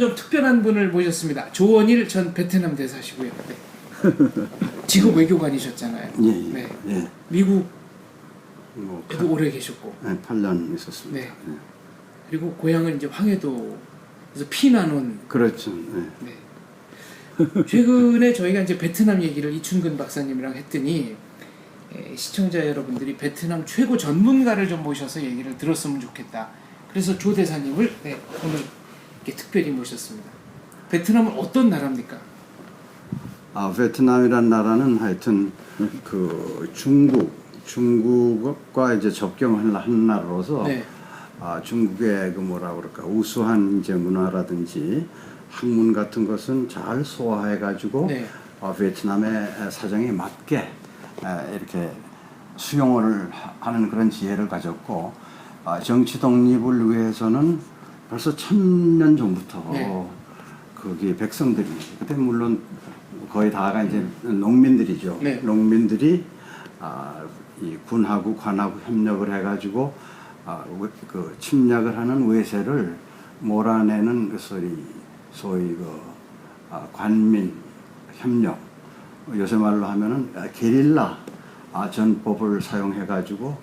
좀 특별한 분을 모셨습니다. 조원일 전 베트남 대사시고요. 네. 직업 외교관이셨잖아요. 예, 예. 네. 예. 미국에도 뭐, 오래 계셨고, 네, 8년 있었습니다. 네. 예. 그리고 고향은 이제 황해도에서 피난온. 그렇죠. 네. 네. 최근에 저희가 이제 베트남 얘기를 이춘근 박사님이랑 했더니 에, 시청자 여러분들이 베트남 최고 전문가를 좀 모셔서 얘기를 들었으면 좋겠다. 그래서 조 대사님을 네, 오늘 이렇게 특별히 모셨습니다. 베트남은 어떤 나라입니까? 아, 베트남이란 나라는 하여튼 그 중국, 중국과 이제 접경을 한 나라로서 네. 아, 중국의 그 뭐라 그럴까 우수한 이제 문화라든지 학문 같은 것은 잘 소화해 가지고 네. 어, 베트남의 사정에 맞게 에, 이렇게 수용을 하- 하는 그런 지혜를 가졌고 아, 정치 독립을 위해서는 벌써 천년 전부터 네. 거기 백성들이 그때 물론 거의 다가 이제 농민들이죠. 네. 농민들이 아, 이 군하고 관하고 협력을 해가지고 아, 왜- 그 침략을 하는 외세를 몰아내는 그 소리 소위 그 아, 관민 협력 요새 말로 하면은 아, 게릴라 아, 전법을 사용해가지고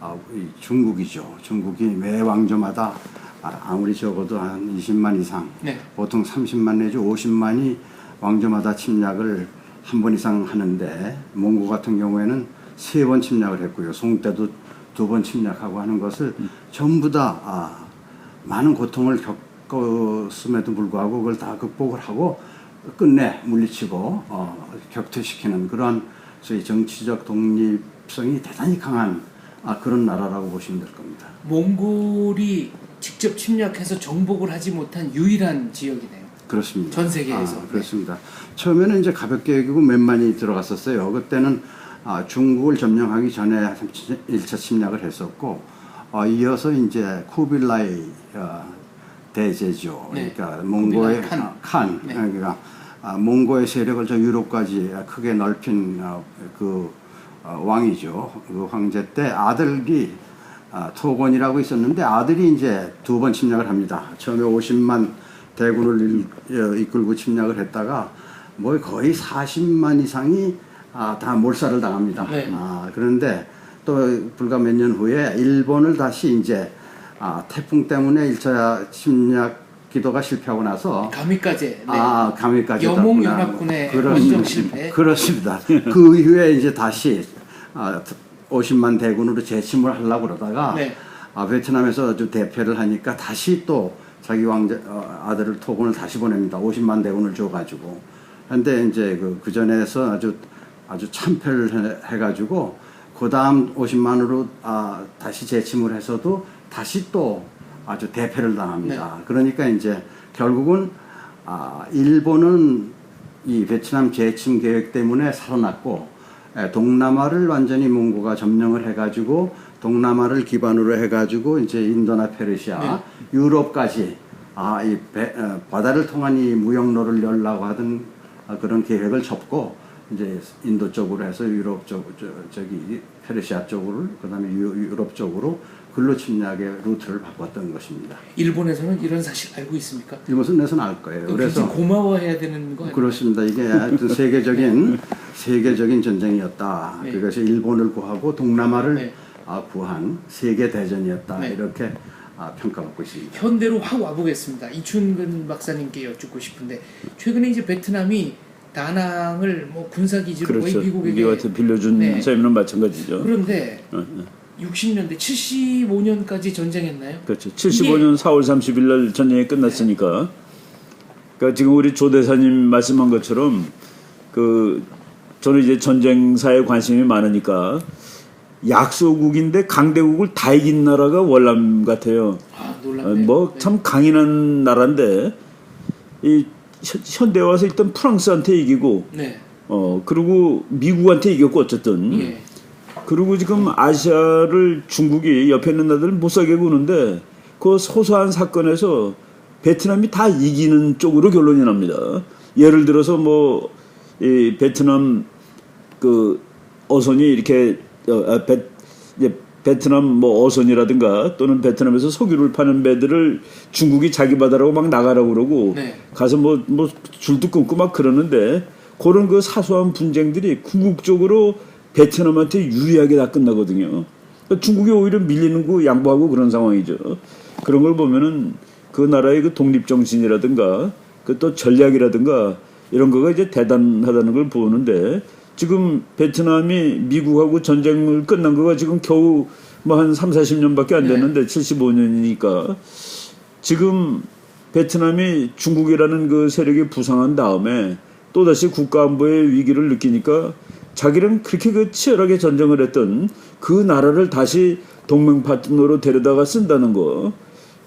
아, 이 중국이죠. 중국이 매 왕조마다 아, 아무리 적어도 한 20만 이상 네. 보통 30만 내지 50만이 왕조마다 침략을 한 번 이상 하는데 몽고 같은 경우에는 세 번 침략을 했고요. 송 때도 두 번 침략하고 하는 것을 전부 다 아, 많은 고통을 겪었음에도 불구하고 그걸 다 극복을 하고 끝내 물리치고 어, 격퇴시키는 그러한 소위 정치적 독립성이 대단히 강한 아, 그런 나라라고 보시면 될 겁니다. 몽골이 직접 침략해서 정복을 하지 못한 유일한 지역이네요. 그렇습니다. 전 세계에서. 아, 그렇습니다. 처음에는 이제 가볍게 여기고 몇만이 들어갔었어요. 그때는 아, 중국을 점령하기 전에 1차 침략을 했었고 어, 이어서 이제 쿠빌라이 어, 대제죠. 네. 그러니까 몽고의 칸. 아, 칸. 네. 그러니까 아, 몽고의 세력을 저 유럽까지 크게 넓힌 어, 그 어, 왕이죠. 그 황제 때 아들이 아, 토건이라고 있었는데 아들이 이제 두 번 침략을 합니다. 처음에 50만 대군을 일- 어, 이끌고 침략을 했다가 뭐 거의 40만 이상이 아, 다 몰살을 당합니다. 네. 아, 그런데 또 불과 몇 년 후에 일본을 다시 이제 아, 태풍 때문에 1차 침략 기도가 실패하고 나서 가미까지. 네. 아, 영몽 땄구나. 연합군의 원정 실패. 그렇습니다. 그 이후에 이제 다시 아, 50만 대군으로 재침을 하려고 그러다가 네. 아, 베트남에서 아주 대패를 하니까 다시 또 자기 왕자 어, 아들을 토군을 다시 보냅니다. 50만 대군을 줘가지고. 근데 이제 그, 그 전에서 아주 아주 참패를 해, 해가지고 그 다음 50만으로 아, 다시 재침을 해서도 다시 또 아주 대패를 당합니다. 그러니까 이제 결국은 아, 일본은 이 베트남 재침 계획 때문에 살아났고 에, 동남아를 완전히 몽고가 점령을 해가지고 동남아를 기반으로 해가지고 이제 인도나 페르시아, 유럽까지 아, 이 배- 어, 바다를 통한 이 무역로를 열라고 하던 아, 그런 계획을 접고 이제 인도 쪽으로 해서 유럽 쪽 저, 저기 페르시아 쪽으로 그다음에 유, 유럽 쪽으로 근로 침략의 루트를 바꿨던 것입니다. 일본에서는 이런 사실 알고 있습니까? 내선 알 거예요. 그래서 고마워해야 되는 거 아니에요? 그렇습니다. 이게 하여튼 세계적인 세계적인 전쟁이었다. 네. 그것이 일본을 구하고 동남아를 네. 아, 구한 세계 대전이었다. 네. 이렇게 아, 평가받고 있습니다. 현대로 확 와보겠습니다. 이춘근 박사님께 여쭙고 싶은데 최근에 이제 베트남이 다낭을 뭐 군사 기지로 그렇죠. 거의 미국에게 빌려준 네. 셈이는 마찬가지죠. 그런데 어, 어. 60년대 75년까지 전쟁했나요? 그렇죠. 75년 4월 30일 날 전쟁이 끝났으니까. 그러니까 지금 우리 조 대사님 말씀한 것처럼 그 저는 이제 전쟁사에 관심이 많으니까 약소국인데 강대국을 다 이긴 나라가 월남 같아요. 아 어, 놀랍네요. 뭐참 강인한 나라인데 이 현- 현대 와서 일단 프랑스한테 이기고 네. 어 그리고 미국한테 이겼고 어쨌든 예. 그리고 지금 아시아를 중국이 옆에 있는 나라들 못 살게 구는데 그 소소한 사건에서 베트남이 다 이기는 쪽으로 결론이 납니다. 예를 들어서 뭐 이 베트남 그 어선이 이렇게 어, 아, 베, 이제 베트남 뭐 어선이라든가 또는 베트남에서 석유를 파는 배들을 중국이 자기 바다라고 막 나가라고 그러고 네. 가서 뭐 뭐 줄도 끊고 막 그러는데 그런 그 사소한 분쟁들이 궁극적으로 베트남한테 유리하게 다 끝나거든요. 그러니까 중국이 오히려 밀리는 거 양보하고 그런 상황이죠. 그런 걸 보면은 그 나라의 그 독립 정신이라든가 그 또 전략이라든가 이런 거가 이제 대단하다는 걸 보는데 지금 베트남이 미국하고 전쟁을 끝난 거가 지금 겨우 뭐 한 3, 40년밖에 안 네. 됐는데 75년이니까 지금 베트남이 중국이라는 그 세력이 부상한 다음에 또다시 국가 안보의 위기를 느끼니까 자기는 그렇게 그 치열하게 전쟁을 했던 그 나라를 다시 동맹 파트너로 데려다가 쓴다는 거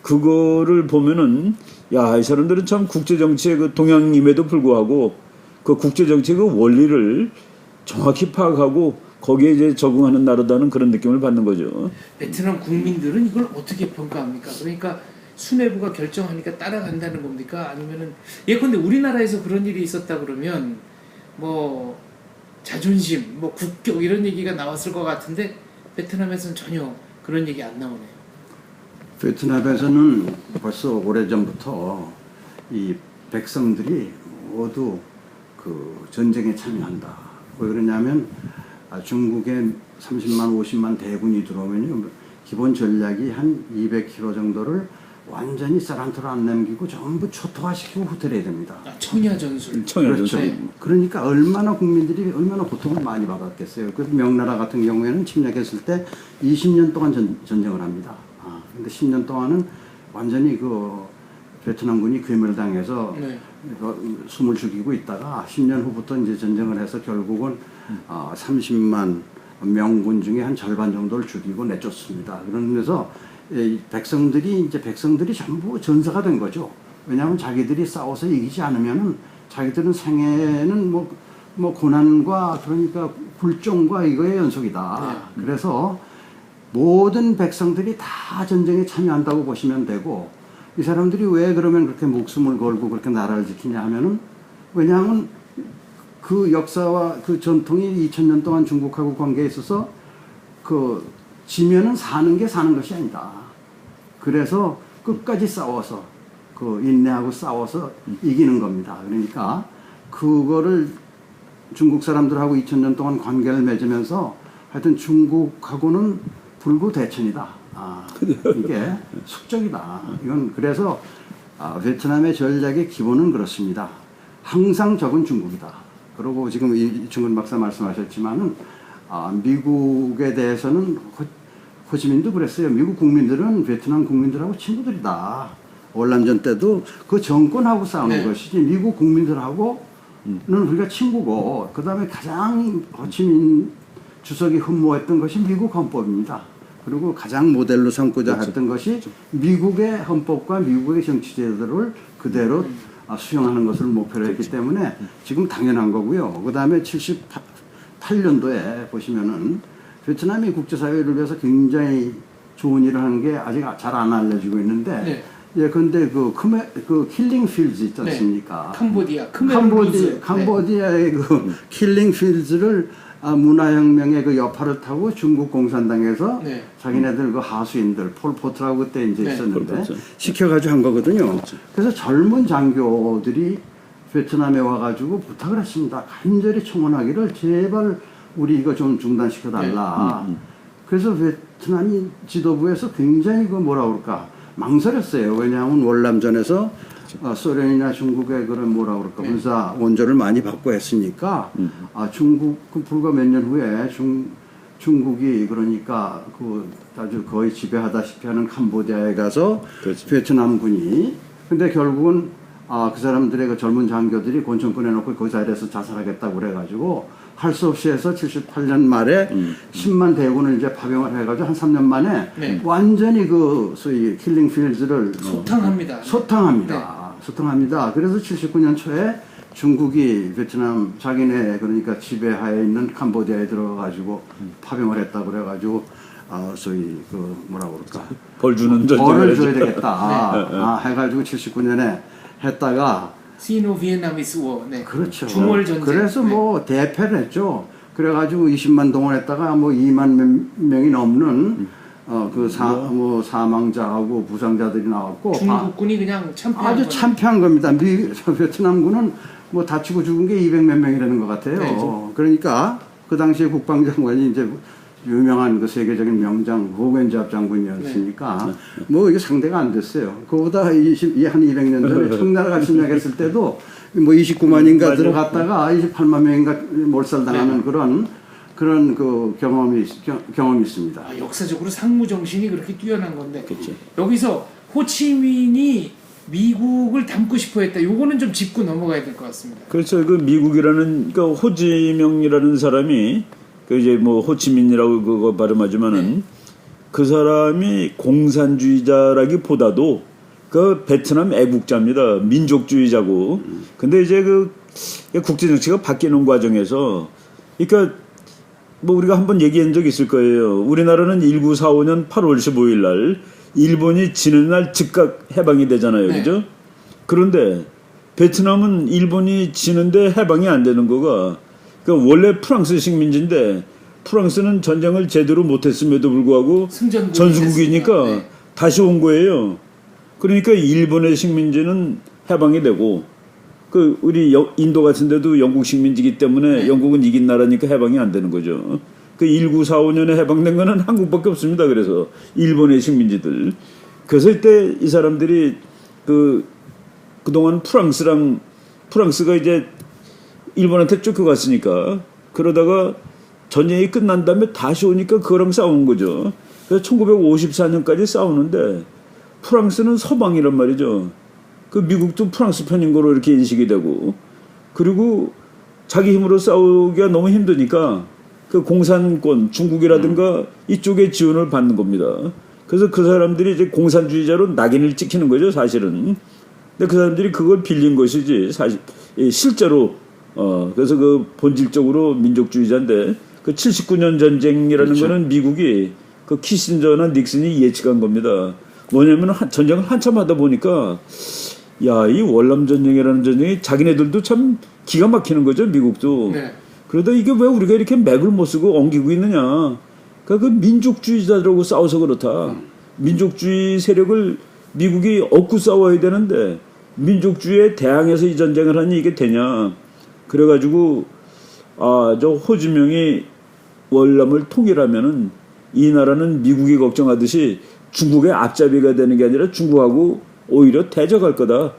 그거를 보면은 야 이 사람들은 참 국제 정치의 그 동향임에도 불구하고 그 국제 정치의 그 원리를 정확히 파악하고 거기에 이제 적응하는 나라다는 그런 느낌을 받는 거죠. 베트남 국민들은 이걸 어떻게 평가합니까? 그러니까 수뇌부가 결정하니까 따라간다는 겁니까? 아니면은 예컨대 우리나라에서 그런 일이 있었다 그러면 뭐 자존심, 뭐 국격 이런 얘기가 나왔을 것 같은데 베트남에서는 전혀 그런 얘기 안 나오네요. 베트남에서는 벌써 오래전부터 이 백성들이 모두 그 전쟁에 참여한다. 왜 그러냐면 아, 중국에 30만, 50만 대군이 들어오면요. 기본 전략이 한 200km 정도를 완전히 사란토로 안 남기고 전부 초토화시키고 후퇴해야 됩니다. 아, 청야 전술. 청야 그렇죠. 전술. 그러니까 얼마나 국민들이 얼마나 고통을 많이 받았겠어요. 그 명나라 같은 경우에는 침략했을 때 20년 동안 전, 전쟁을 합니다. 아, 근데 10년 동안은 완전히 그 베트남군이 괴멸당해서 네. 그 숨을 죽이고 있다가 10년 후부터 이제 전쟁을 해서 결국은 어, 30만 명군 중에 한 절반 정도를 죽이고 내쫓습니다. 그러면서 이 백성들이 이제 백성들이 전부 전사가 된 거죠. 왜냐하면 자기들이 싸워서 이기지 않으면은 자기들은 생애는 뭐, 뭐 고난과 그러니까 굴종과 이거의 연속이다. 그래서 모든 백성들이 다 전쟁에 참여한다고 보시면 되고 이 사람들이 왜 그러면 그렇게 목숨을 걸고 그렇게 나라를 지키냐 하면은 왜냐하면 그 역사와 그 전통이 2000년 동안 중국하고 관계에 있어서 그 지면은 사는 게 사는 것이 아니다. 그래서 끝까지 싸워서 그 인내하고 싸워서 이기는 겁니다. 그러니까 그거를 중국 사람들하고 2000년 동안 관계를 맺으면서 하여튼 중국하고는 불구대천이다. 아, 이게 숙적이다. 이건 그래서 아, 베트남의 전략의 기본은 그렇습니다. 항상 적은 중국이다. 그리고 지금 이 중근 박사 말씀하셨지만은 아, 미국에 대해서는 호, 호치민도 그랬어요. 미국 국민들은 베트남 국민들하고 친구들이다. 월남전 때도 그 정권하고 싸우는 네. 것이지 미국 국민들하고는 우리가 친구고 그 다음에 가장 호치민 주석이 흠모했던 것이 미국 헌법입니다. 그리고 가장 모델로 삼고자 했던 것이 미국의 헌법과 미국의 정치 제도를 그대로 아, 수용하는 것을 목표로 했기 때문에 지금 당연한 거고요. 그 다음에 78 년도에 보시면은 베트남이 국제사회를 위해서 굉장히 좋은 일을 하는 게 아직 잘 안 알려지고 있는데 네. 예, 근데 그 크메 그 킬링 필즈 있지 네. 않습니까? 캄보디아, 크메르 캄보디. 네. 캄보디아의 그 킬링 필즈를 아, 문화혁명의 그 여파를 타고 중국 공산당에서 네. 자기네들 그 하수인들 폴포트라고 그때 이제 네. 있었는데. 시켜가지고 한 거거든요. 그래서 젊은 장교들이 베트남에 와가지고 부탁을 했습니다. 간절히 청원하기를 제발 우리 이거 좀 중단시켜 달라. 그래서 베트남이 지도부에서 굉장히 그 뭐라 그럴까 망설였어요. 왜냐하면 월남전에서 어, 소련이나 중국의 그런 뭐라 그럴까 네. 군사 원조를 많이 받고 했으니까 아 중국 그 불과 몇 년 후에 중 중국이 그러니까 그 아주 거의 지배하다시피 하는 캄보디아에 가서 그렇죠. 베트남군이 근데 결국은 아 그 사람들의 그 젊은 장교들이 권총 꺼내놓고 그 자리에서 자살하겠다고 그래가지고 할 수 없이 해서 78년 말에 10만 대군을 이제 파병을 해가지고 한 3년 만에 네. 완전히 그 소위 킬링 필즈를 소탕합니다. 소탕합니다. 소탕합니다. 그래서 79년 초에 중국이 베트남 자기네 그러니까 지배하에 있는 캄보디아에 들어가가지고 파병을 했다 그래가지고 아 소위 그 뭐라 그럴까 벌 주는 벌을. 줘야 되겠다 아, 해가지고 79년에 했다가 시노 비엔나미스 워. 네. 그렇죠. 중월 전쟁. 그래서 네. 뭐 대패를 했죠. 그래가지고 20만 동원했다가 뭐 2만 몇 명이 넘는 어그 사 뭐 사망자하고 부상자들이 나왔고 바- 중국군이 그냥 참패한 아주. 참패한 겁니다. 미 베트남군은 뭐 다치고 죽은 게 200 몇 명이라는 것 같아요. 네, 그러니까 그 당시에 국방장관이 이제 유명한 그 세계적인 명장 호겐잡 장군이었으니까 네. 뭐 이게 상대가 안 됐어요. 그보다 20, 한 200년 전에 청나라가 침략했을 때도 뭐 29만인가 맞아. 들어갔다가 28만 명인가 몰살당하는 네. 그런 그런 그 경험이 경, 경험이 있습니다. 아, 역사적으로 상무 정신이 그렇게 뛰어난 건데 그렇죠. 여기서 호치민이 미국을 담고 싶어했다. 요거는 좀 짚고 넘어가야 될 것 같습니다. 그렇죠. 그 미국이라는 그 호지명이라는 사람이 그 이제 뭐 호치민이라고 그거 발음하지만은 그 사람이 공산주의자라기보다도 그 베트남 애국자입니다. 민족주의자고. 근데 이제 그 국제 정치가 바뀌는 과정에서 그러니까 뭐 우리가 한번 얘기한 적 있을 거예요. 우리나라는 1945년 8월 15일 날 일본이 지는 날 즉각 해방이 되잖아요. 네. 그죠? 그런데 베트남은 일본이 지는데 해방이 안 되는 거가 그 원래 프랑스 식민지인데 프랑스는 전쟁을 제대로 못했음에도 불구하고 전수국이니까. 네. 다시 온 거예요. 그러니까 일본의 식민지는 해방이 되고 그 우리 여- 인도 같은 데도 영국 식민지기 때문에 네. 영국은 이긴 나라니까 해방이 안 되는 거죠. 그 1945년에 해방된 거는 한국밖에 없습니다. 그래서 일본의 식민지들. 그래서 이때 이 사람들이 그 그동안 프랑스랑 프랑스가 이제 일본한테 쫓겨갔으니까 그러다가 전쟁이 끝난 다음에 다시 오니까 그거랑 싸운 거죠. 그래서 1954년까지 싸우는데 프랑스는 서방이란 말이죠. 그 미국도 프랑스 편인 거로 이렇게 인식이 되고 그리고 자기 힘으로 싸우기가 너무 힘드니까 그 공산권 중국이라든가 이쪽에 지원을 받는 겁니다. 그래서 그 사람들이 이제 공산주의자로 낙인을 찍히는 거죠, 사실은. 근데 그 사람들이 그걸 빌린 것이지 사실 이 실제로 어 그래서 그 본질적으로 민족주의자인데 그 79년 전쟁이라는 그렇죠. 거는 미국이 그 키신저나 닉슨이 예측한 겁니다. 뭐냐면 한, 전쟁을 한참 하다 보니까 야 이 월남 전쟁이라는 전쟁이 자기네들도 참 기가 막히는 거죠 미국도. 네. 그러다 이게 왜 우리가 이렇게 맥을 못 쓰고 엉기고 있느냐. 그러니까 그 민족주의자들하고 싸워서 그렇다. 민족주의 세력을 미국이 얻고 싸워야 되는데 민족주의에 대항해서 이 전쟁을 하니 이게 되냐. 그래가지고 아 저 호지명이 월남을 통일하면은 이 나라는 미국이 걱정하듯이 중국의 앞잡이가 되는 게 아니라 중국하고 오히려 대적할 거다.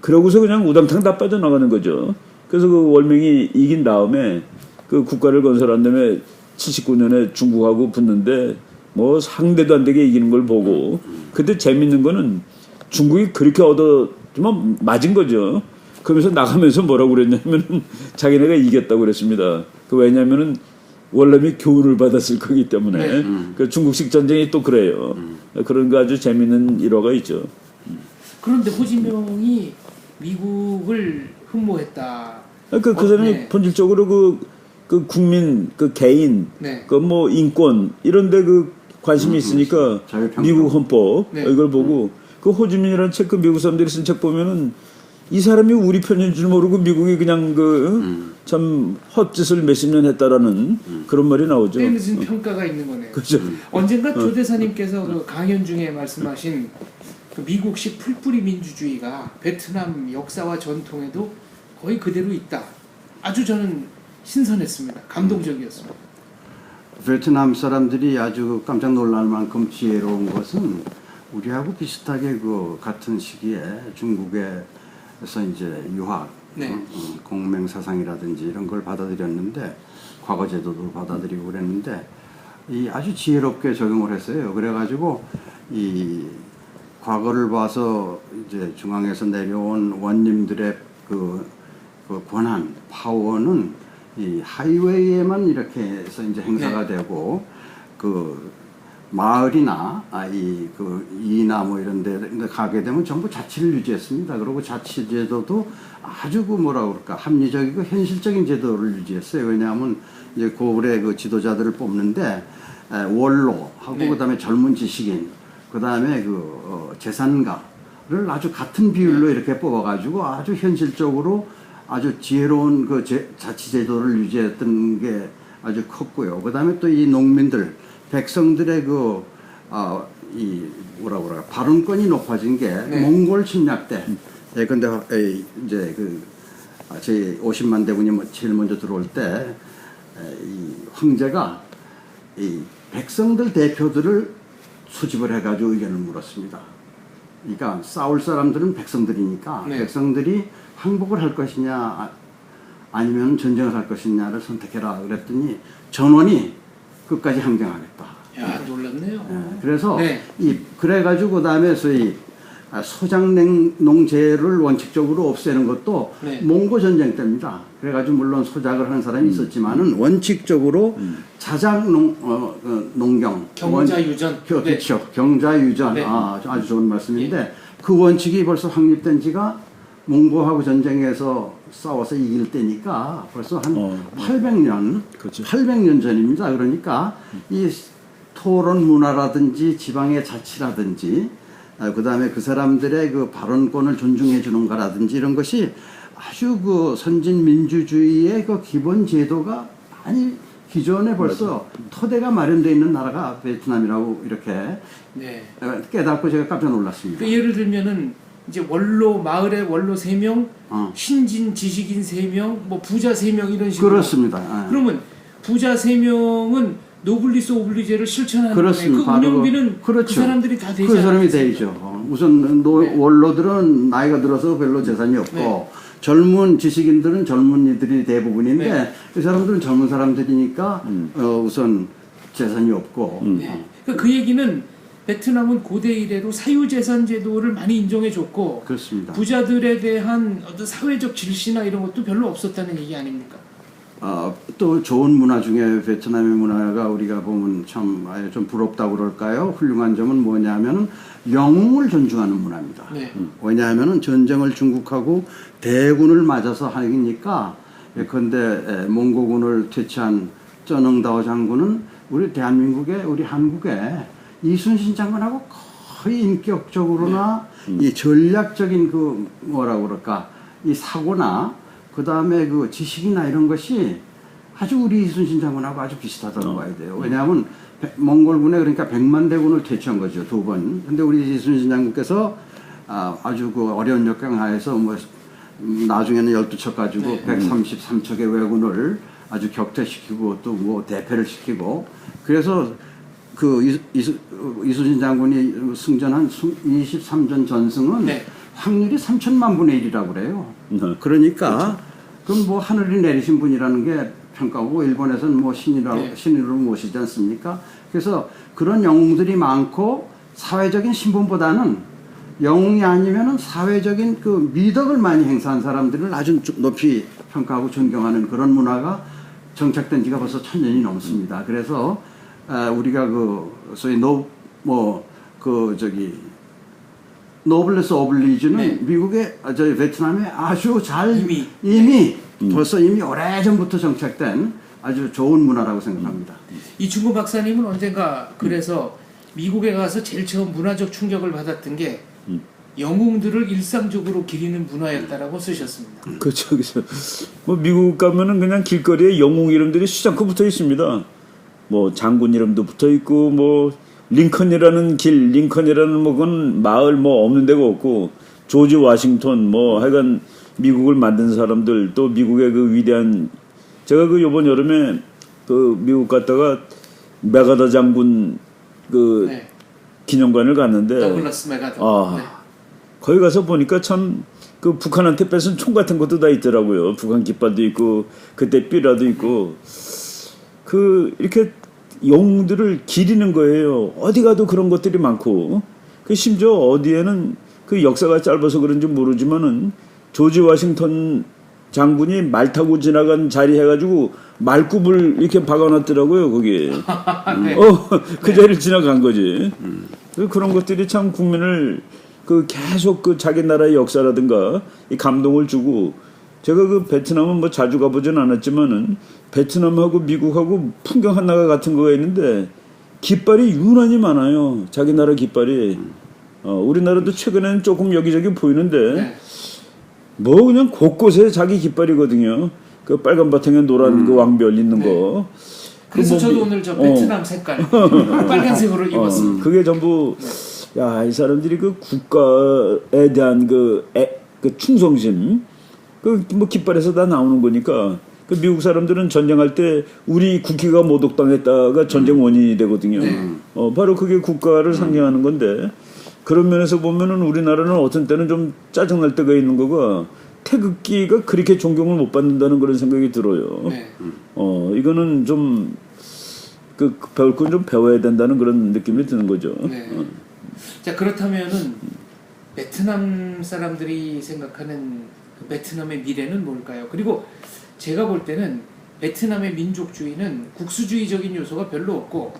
그러고서 그냥 우당탕 다 빠져나가는 거죠. 그래서 그 월명이 이긴 다음에 그 국가를 건설한 다음에 79년에 중국하고 붙는데 뭐 상대도 안 되게 이기는 걸 보고 그때 재밌는 거는 중국이 그렇게 얻어 좀 맞은 거죠. 그러면서 나가면서 뭐라고 그랬냐면은 자기네가 이겼다고 그랬습니다. 그 왜냐면은 월남이 교훈을 받았을 거기 때문에 네. 그 중국식 전쟁이 또 그래요. 그런 거 아주 재밌는 일화가 있죠. 그런데 호지명이 미국을 흠모했다. 그러니까 그 어, 사람이 네. 본질적으로 그, 그 국민, 그 개인, 네. 그뭐 인권 이런데 그 관심이 있으니까 자유평등. 미국 헌법 네. 이걸 보고 그 호지민이라는 책 그 미국 사람들이 쓴 책 보면은 이 사람이 우리 편인 줄 모르고 미국이 그냥 그참 헛짓을 몇십 년 했다라는 그런 말이 나오죠. 때늦은 평가가 있는 거네요. 그렇죠. 언젠가 조 대사님께서 그 강연 중에 말씀하신 그 미국식 풀뿌리 민주주의가 베트남 역사와 전통에도 거의 그대로 있다. 아주 저는 신선했습니다. 감동적이었습니다. 베트남 사람들이 아주 깜짝 놀랄 만큼 지혜로운 것은 우리하고 비슷하게 그 같은 시기에 중국 에서 이제 유학, 네. 어, 어, 공맹 사상이라든지 이런 걸 받아들였는데 과거 제도도 받아들이고 그랬는데 이 아주 지혜롭게 적용을 했어요. 그래가지고 이 과거를 봐서 이제 중앙에서 내려온 원님들의 그, 그 권한, 파워는 이 하이웨이에만 이렇게 해서 이제 행사가 되고 그 마을이나 아, 이그 이나 뭐 이런 데 가게 되면 전부 자치를 유지했습니다. 그리고 자치 제도도 아주 그 뭐라 그럴까 합리적이고 현실적인 제도를 유지했어요. 왜냐하면 이제 고을의 그 지도자들을 뽑는데 에, 원로 하고 네. 그다음에 젊은 지식인 그다음에 그 어, 재산가를 아주 같은 비율로 이렇게 뽑아가지고 아주 현실적으로 아주 지혜로운 그 제- 자치 제도를 유지했던 게 아주 컸고요. 그 다음에 또 이 농민들, 백성들의 그, 아, 이, 뭐라 그럴까, 발언권이 높아진 게 네. 몽골 침략 때. 예, 근데, 에, 이제 그, 아, 저희 50만 대군이 뭐 제일 먼저 들어올 때, 에, 이 황제가 이 백성들 대표들을 수집을 해가지고 의견을 물었습니다. 그러니까 싸울 사람들은 백성들이니까 네. 백성들이 항복을 할 것이냐 아- 아니면 전쟁을 할 것이냐를 선택해라 그랬더니 전원이 끝까지 항쟁하겠다. 야 놀랍네요. 예, 그래서 네. 이 그래가지고 그다음에 소위 아, 소장농제를 원칙적으로 없애는 것도 네. 몽고 전쟁 때입니다. 그래가지고 물론 소작을 하는 사람이 있었지만은 원칙적으로 자작 농 어, 어, 농경 경자유전. 겨- 네. 그렇죠. 경자유전. 네. 아, 아주 좋은 말씀인데 그 원칙이 벌써 확립된 지가 몽고하고 전쟁에서 싸워서 이길 때니까 벌써 한 어. 800년, 그렇죠. 800년 전입니다. 그러니까 이 토론 문화라든지 지방의 자치라든지 그 다음에 그 사람들의 그 발언권을 존중해 주는 거라든지 이런 것이 아주 그 선진 민주주의의 그 기본 제도가 많이 기존에 벌써 토대가 마련되어 있는 나라가 베트남이라고 이렇게 네. 깨닫고 제가 깜짝 놀랐습니다. 그 예를 들면은 이제 원로 마을에 원로 세 명, 어. 신진 지식인 세 명, 뭐 부자 세 명 이런 식으로. 그렇습니다. 예. 그러면 부자 세 명은 노블리스 오블리제를 실천하는 그렇습니다. 그 운영비는 그 그렇죠. 사람들이 다 되지 그 사람이? 되죠. 어, 우선 노, 네. 원로들은 나이가 들어서 별로 재산이 없고 네. 젊은 지식인들은 젊은이들이 대부분인데 네. 그 사람들은 젊은 사람들이니까 어, 우선 재산이 없고 네. 그, 그 얘기는 베트남은 고대 이래로 사유재산 제도를 많이 인정해줬고 그렇습니다. 부자들에 대한 어떤 사회적 질시나 이런 것도 별로 없었다는 얘기 아닙니까? 어, 또 좋은 문화 중에 베트남의 문화가 우리가 보면 참 아예 좀 부럽다고 그럴까요? 훌륭한 점은 뭐냐면 영웅을 존중하는 문화입니다. 네. 왜냐하면 전쟁을 중국하고 대군을 맞아서 하니까 예컨대 몽고군을 퇴치한 쩌능다오 장군은 우리 대한민국의 우리 한국의 이순신 장군하고 거의 인격적으로나 이 전략적인 그 뭐라고 그럴까 이 사고나 그 다음에 그 지식이나 이런 것이 아주 우리 이순신 장군하고 아주 비슷하다고 봐야 돼요. 왜냐하면 배- 몽골군에 그러니까 백만 대군을 퇴치한 거죠 두 번. 근데 우리 이순신 장군께서 아, 아주 그 어려운 역경 하에서 뭐 음, 나중에는 12척 가지고 네. 133척의 왜군을 아주 격퇴시키고 또 뭐 대패를 시키고 그래서 그 이, 이수, 이순신 장군이 승전한 23전 전승은 네. 확률이 3천만 분의 1이라고 그래요. 네. 그러니까 그럼 뭐 하늘이 내리신 분이라는 게 평가고 일본에서는 뭐 신이라고 네. 신으로 모시지 않습니까? 그래서 그런 영웅들이 많고 사회적인 신분보다는 영웅이 아니면은 사회적인 그 미덕을 많이 행사한 사람들을 아주 좀 높이 평가하고 존경하는 그런 문화가 정착된 지가 벌써 천 년이 넘습니다. 그래서 아, 우리가 그 소위 노뭐 그 저기 노블레스 오블리주는 네. 미국의 아, 저희 베트남에 아주 잘 이미. 이미 벌써 이미 오래 전부터 정착된 아주 좋은 문화라고 생각합니다. 이충구 박사님은 언젠가 그래서 미국에 가서 제일 처음 문화적 충격을 받았던 게 음. 영웅들을 일상적으로 기리는 문화였다라고 쓰셨습니다. 그렇죠. 그래서 뭐 미국 가면은 그냥 길거리에 영웅 이름들이 수장코 붙어 있습니다. 뭐 장군 이름도 붙어 있고 뭐 링컨이라는 길, 링컨이라는 뭐 그건 마을 뭐 없는 데가 없고 조지 워싱턴 뭐 하여간 미국을 만든 사람들 또 미국의 그 위대한 제가 그 요번 여름에 그 미국 갔다가 메가더 장군 그 네. 기념관을 갔는데 더글라스 메가더. 아, 네. 거기 가서 보니까 참 그 북한한테 뺏은 총 같은 것도 다 있더라고요. 북한 깃발도 있고 그때 삐라도 있고 그 이렇게 영웅들을 기리는 거예요. 어디 가도 그런 것들이 많고 그 심지어 어디에는 그 역사가 짧아서 그런지 모르지만은 조지 워싱턴 장군이 말 타고 지나간 자리 해가지고 말굽을 이렇게 박아놨더라고요 거기에. 네. 어, 그 자리를 지나간 거지. 그 그런 것들이 참 국민을 그 계속 그 자기 나라의 역사라든가 이 감동을 주고 제가 그 베트남은 뭐 자주 가보진 않았지만은 베트남하고 미국하고 풍경 하나가 같은 거가 있는데 깃발이 유난히 많아요. 자기 나라 깃발이. 어, 우리나라도 최근에는 조금 여기저기 보이는데 네. 뭐 그냥 곳곳에 자기 깃발이거든요. 그 빨간 바탕에 노란 그 왕별 있는 네. 거. 그래서 그 뭐, 저도 오늘 저 어. 베트남 색깔 빨간색으로 어, 입었습니다. 그게 전부 야 이 사람들이 그 국가에 대한 그, 애, 그 충성심 그 뭐 깃발에서 다 나오는 거니까 그 미국 사람들은 전쟁할 때 우리 국기가 모독당했다가 전쟁 원인이 되거든요. 네. 어 바로 그게 국가를 상징하는 건데 그런 면에서 보면은 우리나라는 어떤 때는 좀 짜증 날 때가 있는 거가 태극기가 그렇게 존경을 못 받는다는 그런 생각이 들어요. 네. 어 이거는 좀 그 배울 건 좀 배워야 된다는 그런 느낌이 드는 거죠. 네. 자 그렇다면은 베트남 사람들이 생각하는 그 베트남의 미래는 뭘까요? 그리고 제가 볼 때는 베트남의 민족주의는 국수주의적인 요소가 별로 없고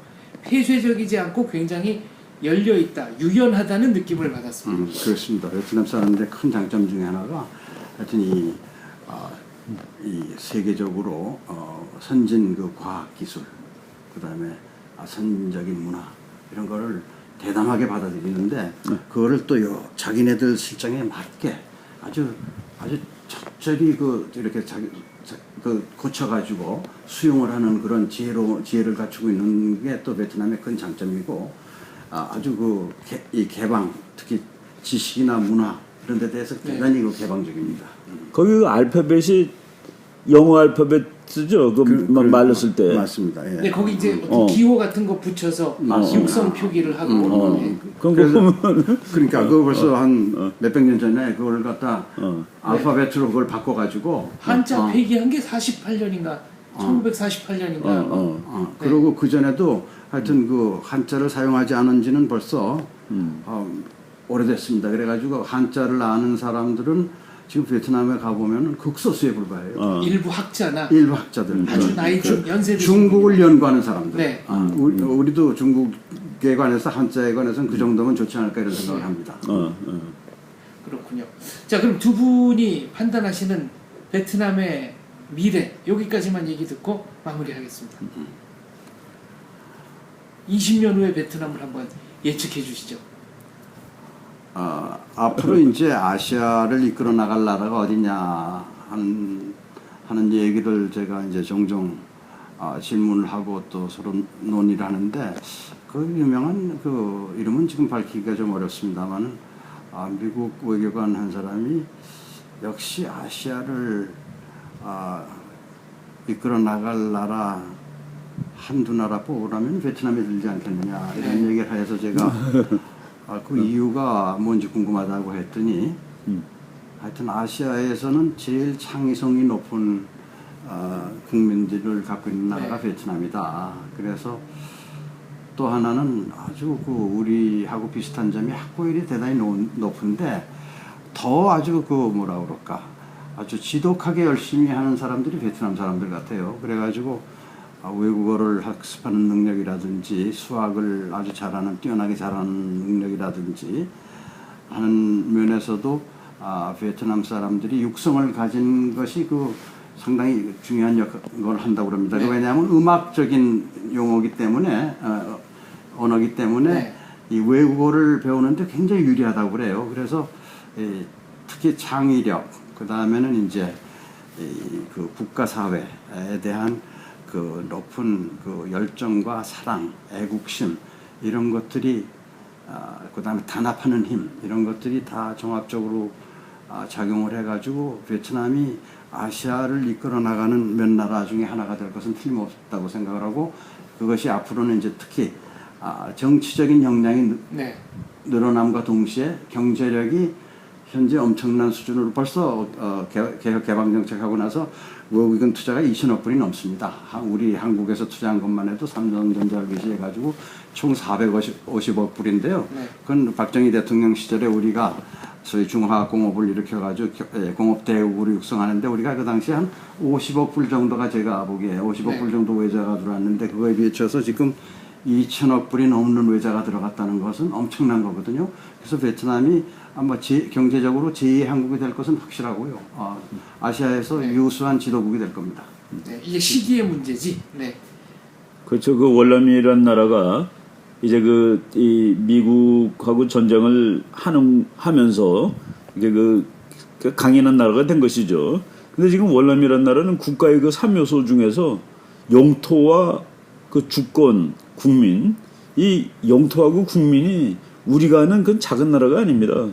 폐쇄적이지 않고 굉장히 열려 있다, 유연하다는 느낌을 받았습니다. 음, 그렇습니다. 베트남 사람들의 큰 장점 중에 하나가 하여튼 이, 아, 이 세계적으로 어, 선진 그 과학 기술, 그 다음에 아, 선진적인 문화 이런 거를 대담하게 받아들이는데 그거를 또 요, 자기네들 실정에 맞게 아주 아주 적절히 그 이렇게 자기 자- 그 고쳐가지고 수용을 하는 그런 지혜로 지혜를 갖추고 있는 게 또 베트남의 큰 장점이고 아, 아주 그 이 개방 특히 지식이나 문화 이런 데 대해서 네. 대단히 그 개방적입니다. 음. 거기 그 알파벳이 영어 알파벳 이죠. 그, 그- 막 그- 말렸을 때. 맞습니다. 예. 네, 거기 이제 어떤 어. 기호 같은 거 붙여서 맞습니다. 육성 표기를 하고 어. 네. 그런 거 그래서- 보면 그러니까 그거 벌써 한 몇백 년 전에 그걸 갖다 어. 알파벳으로 그걸 바꿔가지고 한자 어, 폐기한 게 48년인가 1948년인가 어, 어. 어, 네. 그리고 그 전에도 하여튼 그 한자를 사용하지 않은지는 벌써 음. 어, 오래됐습니다. 그래가지고 한자를 아는 사람들은 지금 베트남에 가보면 극소수에 불과해요. 어. 일부 학자나 일부 학자들. 아주 그- 나이 중 연세 드신 중국을 연구하는 사람들. 네. 아, 우리, 우리도 중국에 관해서 한자에 관해서는 그 정도면 좋지 않을까 이런 생각을 합니다. 어, 어. 그렇군요. 자, 그럼 두 분이 판단하시는 베트남의 미래 여기까지만 얘기 듣고 마무리하겠습니다. 20년 후의 베트남을 한번 예측해 주시죠. 어, 앞으로 이제 아시아를 이끌어 나갈 나라가 어디냐 하는, 하는 얘기를 제가 이제 종종 아, 질문을 하고 또 서로 논의를 하는데 그 유명한 그 이름은 지금 밝히기가 좀 어렵습니다만은 아, 미국 외교관 한 사람이 역시 아시아를 아, 이끌어 나갈 나라 한두 나라 뽑으라면 베트남이 들지 않겠느냐 이런 네. 얘기를 해서 제가 아, 그 이유가 뭔지 궁금하다고 했더니 음. 하여튼 아시아에서는 제일 창의성이 높은 어, 국민들을 갖고 있는 나라가 네. 베트남이다. 그래서 또 하나는 아주 그 우리하고 비슷한 점이 학고율이 대단히 높- 높은데 더 아주 그 뭐라 그럴까 아주 지독하게 열심히 하는 사람들이 베트남 사람들 같아요. 그래가지고 아, 외국어를 학습하는 능력이라든지 수학을 아주 잘하는 뛰어나게 잘하는 능력이라든지 하는 면에서도 아, 베트남 사람들이 육성을 가진 것이 그 상당히 중요한 역할을 한다고 그럽니다. 네. 왜냐하면 음악적인 용어기 때문에 어, 언어기 때문에 네. 이 외국어를 배우는데 굉장히 유리하다고 그래요. 그래서 이, 특히 창의력 그 다음에는 이제 이, 그 국가 사회에 대한 그 높은 그 열정과 사랑, 애국심 이런 것들이 아, 그다음에 단합하는 힘 이런 것들이 다 종합적으로 아, 작용을 해가지고 베트남이 아시아를 이끌어 나가는 몇 나라 중에 하나가 될 것은 틀림없다고 생각을 하고 그것이 앞으로는 이제 특히 아, 정치적인 역량이 느- 네. 늘어남과 동시에 경제력이 현재 엄청난 수준으로 벌써 어, 개- 개혁 개방 정책하고 나서 외국인 투자가 2천억 불이 넘습니다. 하- 우리 한국에서 투자한 것만 해도 삼성전자를 비시해가지고 총 450억 불인데요. 네. 그건 박정희 대통령 시절에 우리가 소위 중화공업을 일으켜가지고 겨- 예, 공업 대국으로 육성하는데 우리가 그 당시에 한 50억 불 정도가 제가 보기에 50억 네. 불 정도 외자가 들어왔는데 그거에 비해서 지금 2천억 불이 넘는 외자가 들어갔다는 것은 엄청난 거거든요. 그래서 베트남이 아마 제, 경제적으로 제2의 한국이 될 것은 확실하고요. 아, 아시아에서 네. 유수한 지도국이 될 겁니다. 네. 이게 시기의 문제지. 네. 그렇죠. 그 월남이라는 나라가 이제 그 이 미국하고 전쟁을 하는 하면서 이게 그그 강인한 나라가 된 것이죠. 근데 지금 월남이라는 나라는 국가의 그 3요소 중에서 영토와 그 주권, 국민, 이 영토하고 국민이 우리가 아는 그 작은 나라가 아닙니다.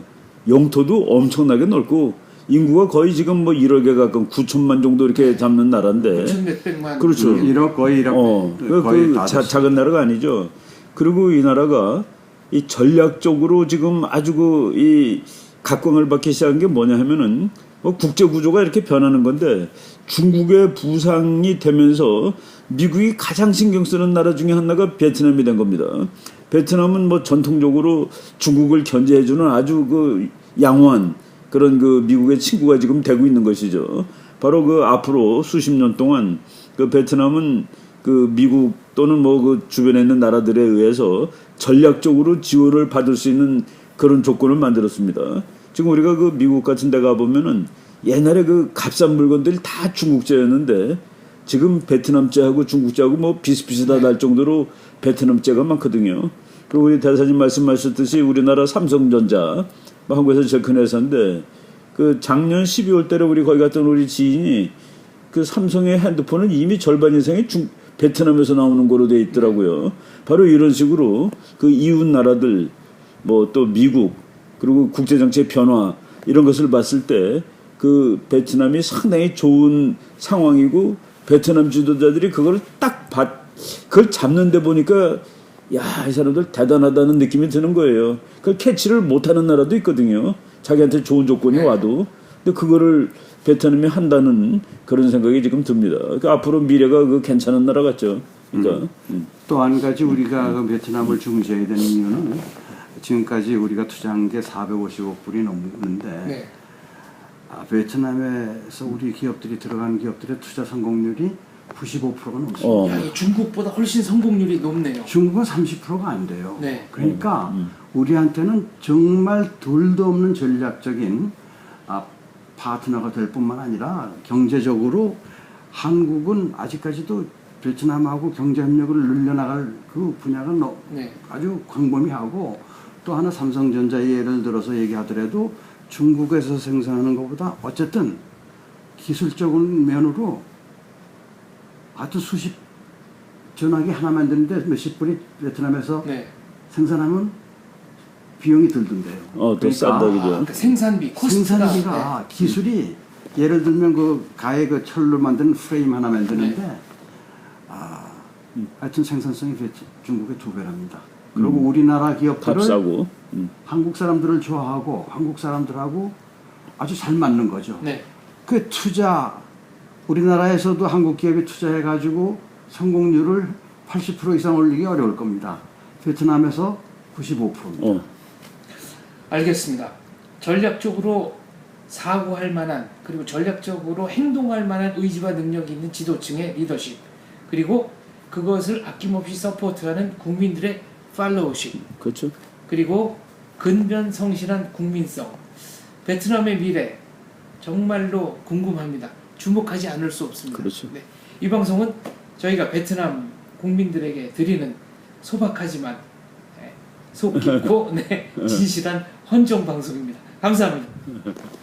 영토도 엄청나게 넓고 인구가 거의 지금 뭐 1억에 가까운 9천만 정도 이렇게 잡는 나라인데 9천 몇백만 그렇죠. 1억 거의 1억 어, 그, 거의 그다 자. 작은 나라가 아니죠. 그리고 이 나라가 이 전략적으로 지금 아주 그 이 각광을 받기 시작한 게 뭐냐 하면은 뭐 국제 구조가 이렇게 변하는 건데 중국의 부상이 되면서 미국이 가장 신경 쓰는 나라 중에 하나가 베트남이 된 겁니다. 베트남은 뭐 전통적으로 중국을 견제해주는 아주 그 양호한 그런 그 미국의 친구가 지금 되고 있는 것이죠. 바로 그 앞으로 수십 년 동안 그 베트남은 그 미국 또는 뭐 그 주변에 있는 나라들에 의해서 전략적으로 지원을 받을 수 있는 그런 조건을 만들었습니다. 지금 우리가 그 미국 같은 데 가보면은 옛날에 그 값싼 물건들이 다 중국제였는데 지금 베트남제하고 중국제하고 뭐 비슷비슷하다 할 정도로 베트남제가 많거든요. 그리고 우리 대사님 말씀하셨듯이 우리나라 삼성전자 뭐 한국에서 제일 큰 회사인데 그 작년 12월 달에 우리 거기 갔던 우리 지인이 그 삼성의 핸드폰은 이미 절반 이상이 중, 베트남에서 나오는 거로 돼 있더라고요. 바로 이런 식으로 그 이웃 나라들 뭐 또 미국 그리고 국제 정치의 변화 이런 것을 봤을 때 그 베트남이 상당히 좋은 상황이고 베트남 지도자들이 그걸 딱 봤, 그걸 잡는데 보니까 야, 이 사람들 대단하다는 느낌이 드는 거예요. 그걸 캐치를 못하는 나라도 있거든요. 자기한테 좋은 조건이 네. 와도. 근데 그거를 베트남이 한다는 그런 생각이 지금 듭니다. 그러니까 앞으로 미래가 그 괜찮은 나라 같죠. 그러니까. 음. 또한 가지 우리가 그 베트남을 중시해야 되는 이유는 지금까지 우리가 투자한 게 450억 불이 넘는데 네. 아, 베트남에서 우리 기업들이 들어간 기업들의 투자 성공률이 95%가 넘습니다. 어. 야, 이 중국보다 훨씬 성공률이 높네요. 중국은 30%가 안 돼요. 네. 그러니까 음. 우리한테는 정말 둘도 없는 전략적인 아, 파트너가 될 뿐만 아니라 경제적으로 한국은 아직까지도 베트남하고 경제 협력을 늘려나갈 그 분야가 너- 네. 아주 광범위하고 또 하나 삼성전자 예를 들어서 얘기하더라도 중국에서 생산하는 것보다 어쨌든 기술적인 면으로 하여튼 수십 전화기 하나 만드는데 몇십 불이 베트남에서 네. 생산하면 비용이 들던데요. 어, 또 싼다, 그죠? 그러니까 생산비, 코스트가 생산비가 기술이 예를 들면 그 가에 그 철로 만드는 프레임 하나 만드는데 네. 아 하여튼 생산성이 중국의 두 배랍니다. 그리고 우리나라 값 기업들을 싸고. 음. 한국 사람들을 좋아하고 한국 사람들하고 아주 잘 맞는 거죠. 네. 그 투자 우리나라에서도 한국 기업이 투자해 가지고 성공률을 80% 이상 올리기 어려울 겁니다. 베트남에서 95%입니다. 어. 알겠습니다. 전략적으로 사고할 만한 그리고 전략적으로 행동할 만한 의지와 능력이 있는 지도층의 리더십 그리고 그것을 아낌없이 서포트하는 국민들의 팔로우십 그렇죠. 그리고 근변 성실한 국민성 베트남의 미래 정말로 궁금합니다. 주목하지 않을 수 없습니다. 그렇죠. 네. 이 방송은 저희가 베트남 국민들에게 드리는 소박하지만 네, 속 깊고 네, 진실한 헌정 방송입니다. 감사합니다.